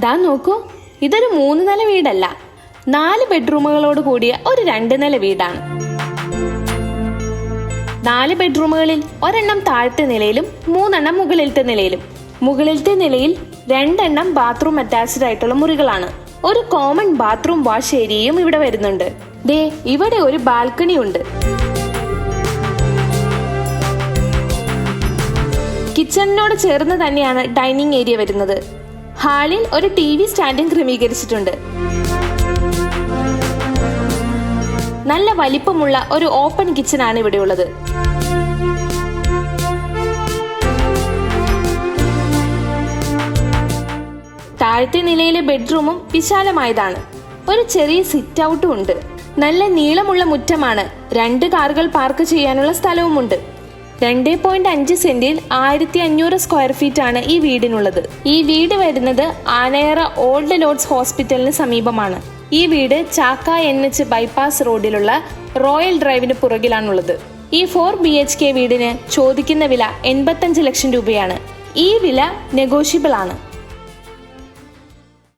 ദാ നോക്കൂ ഇതൊരു മൂന്ന് നില വീടല്ല. നാല് ബെഡ്റൂമുകളോട് കൂടിയ ഒരു രണ്ട് നില വീടാണ്. നാല് ബെഡ്റൂമുകളിൽ ഒരെണ്ണം താഴത്തെ നിലയിലും മൂന്നെണ്ണം മുകളിലത്തെ നിലയിലും. മുകളിലത്തെ നിലയിൽ രണ്ടെണ്ണം ബാത്റൂം അറ്റാച്ച്ഡ് ആയിട്ടുള്ള മുറികളാണ്. ഒരു കോമൺ ബാത്റൂം വാഷ് ഏരിയയും ഇവിടെ വരുന്നുണ്ട്. ദേ ഇവിടെ ഒരു ബാൽക്കണി ഉണ്ട്. കിച്ചണിനോട് ചേർന്ന് തന്നെയാണ് ഡൈനിങ് ഏരിയ വരുന്നത്. ഹാളിൽ ഒരു ടി വി സ്റ്റാൻഡും ക്രമീകരിച്ചിട്ടുണ്ട്. നല്ല വലിപ്പമുള്ള ഒരു ഓപ്പൺ കിച്ചൺ ആണ് ഇവിടെ ഉള്ളത് താഴത്തെ നിലയിലെ ബെഡ്റൂമും വിശാലമായതാണ്. ഒരു ചെറിയ സിറ്റ് ഔട്ടും ഉണ്ട്. നല്ല നീളമുള്ള മുറ്റമാണ്. രണ്ട് കാറുകൾ പാർക്ക് ചെയ്യാനുള്ള സ്ഥലവുമുണ്ട്. രണ്ട് പോയിന്റ് അഞ്ച് സെന്റിൽ ആയിരത്തി അഞ്ഞൂറ് സ്ക്വയർ ഫീറ്റ് ആണ് ഈ വീടിനുള്ളത്. ഈ വീട് വരുന്നത് ആനയറ ഓൾഡ് ലോഡ്സ് ഹോസ്പിറ്റലിന് സമീപമാണ്. ഈ വീട് ചാക്ക എൻ എച്ച് ബൈപ്പാസ് റോഡിലുള്ള റോയൽ ഡ്രൈവിന് പുറകിലാണുള്ളത്. ഈ ഫോർ ബി എച്ച് കെ വീടിന് ചോദിക്കുന്ന വില എൺപത്തഞ്ച് ലക്ഷം രൂപയാണ്. ഈ വില നെഗോഷ്യബിൾ ആണ്.